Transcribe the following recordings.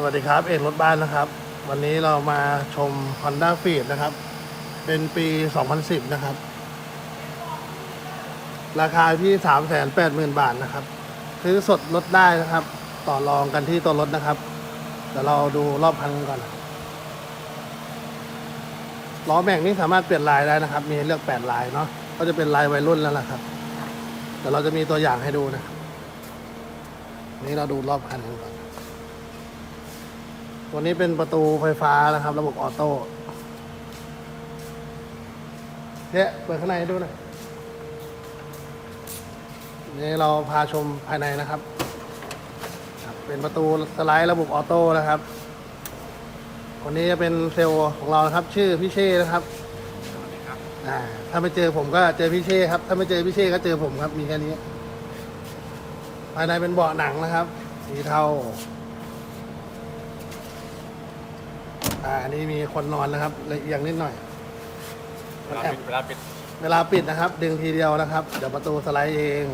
สวัสดีครับ เอกรถบ้านนะครับ วันนี้เรามาชม Honda f e e d นะครับ เป็นปี 2010 นะครับ ราคาที่ 380,000 บาทนะครับ ซื้อสดลดได้นะครับ ต่อรองกันที่ตัวรถนะครับเดี๋ยวเราดูรอบพันกันก่อนล้อแม็กนี่สามารถเปลี่ยนลายได้นะครับ มีเลือก 8 ลายเนาะก็จะเป็นลายวัยรุ่นแล้วล่ะครับเดี๋ยวเราจะมีตัวอย่างให้ดูนะนี่เราดูรอบคันกันก่อน ตัวนี้เป็นประตูไฟฟ้านะครับ ระบบออโต้เนี่ยเปิดข้างในดูหน่อยนี่เราพาชมภายในนะครับ เป็นประตูสไลด์ระบบออโต้นะครับคนนี้จะเป็นเซลล์ของเรานะครับ ชื่อพี่เช่นะครับถ้าไม่เจอผมก็เจอพี่เช่ครับ ถ้าไม่เจอพี่เช่ก็เจอผมครับ มีแค่นี้ ภายในเป็นเบาะหนังนะครับ สีเทา อ่าอันนี้มีคนนอนนะครับละเอียงนิดหน่อยเวลาปิดเวลาปิดเวลาปิดนะครับ ดึงทีเดียวนะครับ เดี๋ยวประตูสไลด์เอง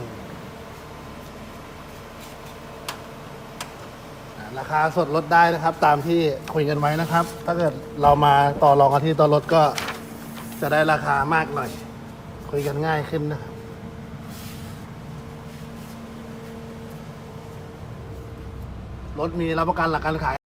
อ่าราคาสดลดได้นะครับ ตามที่คุยกันไว้นะครับ ถ้าเกิดเรามาต่อรองกันที่ตัวรถก็จะได้ราคามากหน่อย คุยกันง่ายขึ้นนะครับ รถมีรับประกันหลักการขาย